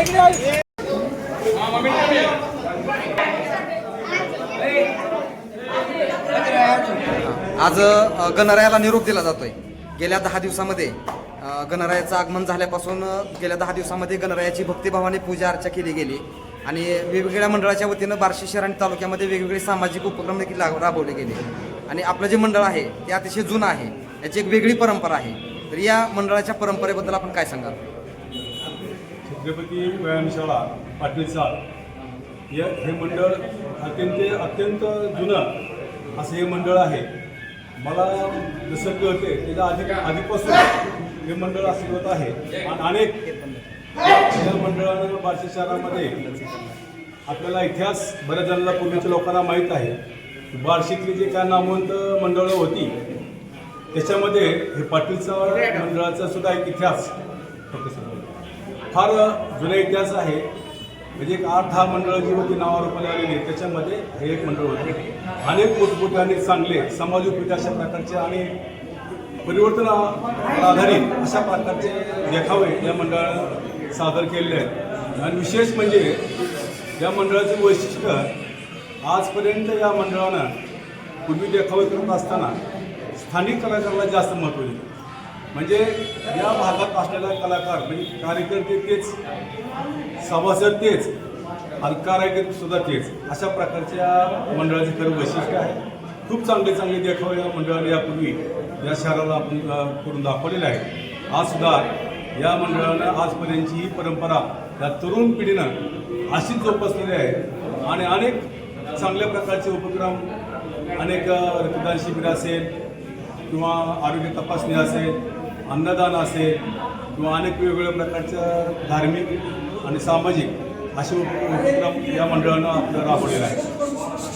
आज गणरायाला निरोप दिला जातोय. गेल्या दहा दिवसामध्ये गणरायाचं आगमन झाल्यापासून गेल्या दहा दिवसामध्ये गणरायाची भक्तिभावाने पूजा अर्चा केली गेली. आणि वेगवेगळ्या मंडळाच्या वतीनं बार्शी शहर आणि तालुक्यामध्ये वेगवेगळे सामाजिक उपक्रम देखील राबवले गेले. आणि आपलं जे मंडळ आहे ते अतिशय जुनं आहे. याची एक वेगळी परंपरा आहे. तर या मंडळाच्या परंपरेबद्दल आपण काय सांगाल? छत्रपती व्यायामशाळा पाटीलचा या हे मंडळ अत्यंत अत्यंत जुनं असं हे मंडळ आहे. मला जसं कळते त्याच्या आधी आधीपासून हे मंडळ अस्तित्वात आहे. आणि अनेक या मंडळानं बार्शी शहरामध्ये आपल्याला इतिहास बऱ्याच जणांना पूर्वीच्या लोकांना माहीत आहे. बार्शीतली जे काय नामवंत मंडळं होती त्याच्यामध्ये हे पाटीलचा मंडळाचा सुद्धा एक इतिहास. फार जुना इतिहास आहे. म्हणजे एक आठ दहा मंडळं जी होती नावारूपाला आलेली त्याच्यामध्ये हे एक मंडळ होते. अनेक मोठमोठे आणि चांगले समाज उपयोगी अशा प्रकारचे आणि परिवर्तनावर आधारित अशा प्रकारचे देखावे या मंडळानं सादर केलेले आहेत. आणि विशेष म्हणजे या मंडळाचे वैशिष्ट्य आजपर्यंत या मंडळानं पूर्वी देखावे करत असताना स्थानिक कलाकाराला जास्त महत्त्व दिलं. म्हणजे या भागात असलेला कलाकार म्हणजे कार्यकर्ते तेच सभासद तेच आणि कार्यकर्ते सुद्धा तेच. अशा प्रकारच्या मंडळाचे खरं वैशिष्ट्य आहे. खूप चांगले चांगले देखावे या मंडळाने यापूर्वी या शहराला आपण करून दाखवलेले आहे आज सुद्धा या मंडळानं आजपर्यंतची ही परंपरा या तरुण पिढीनं अशीच जोपासलेली आहे. आणि अनेक चांगल्या प्रकारचे उपक्रम अनेक रक्तदान शिबिर असेल किंवा आरोग्य तपासणी असेल अन्नदान असेल किंवा अनेक वेगवेगळ्या प्रकारच्या धार्मिक आणि सामाजिक असे उपक्रम या मंडळानं आपलं राबवलेला आहे